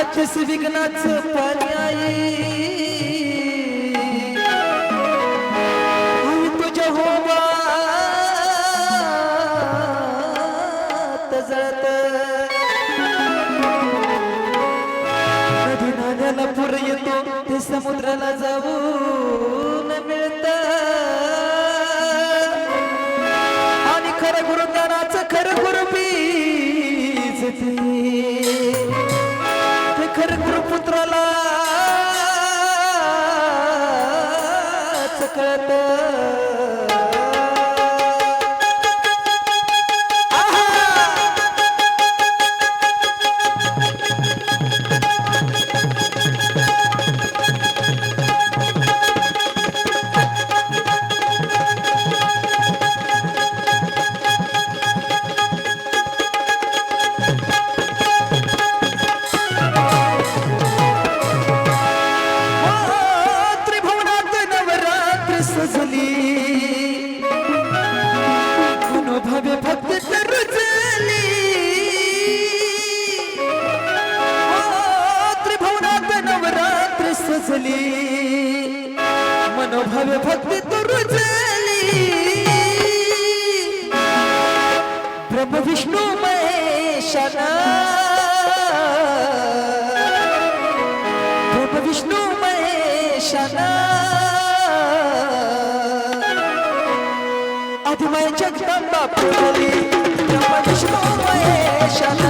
छत्तीस विघ्नाच पर्यायी तुझ्या होमात जळत। नदी नाल्याला येतो ते समुद्राला जाऊन मिळत। आणि खरं गुरुदानाचं 的。सजली। मनोभावे भक्त रुजली हो, त्रिभुवनात नवरात्र सजली। मनोभावे भक्त Adımay çekten bak bu deli Yapma düşmanma eşana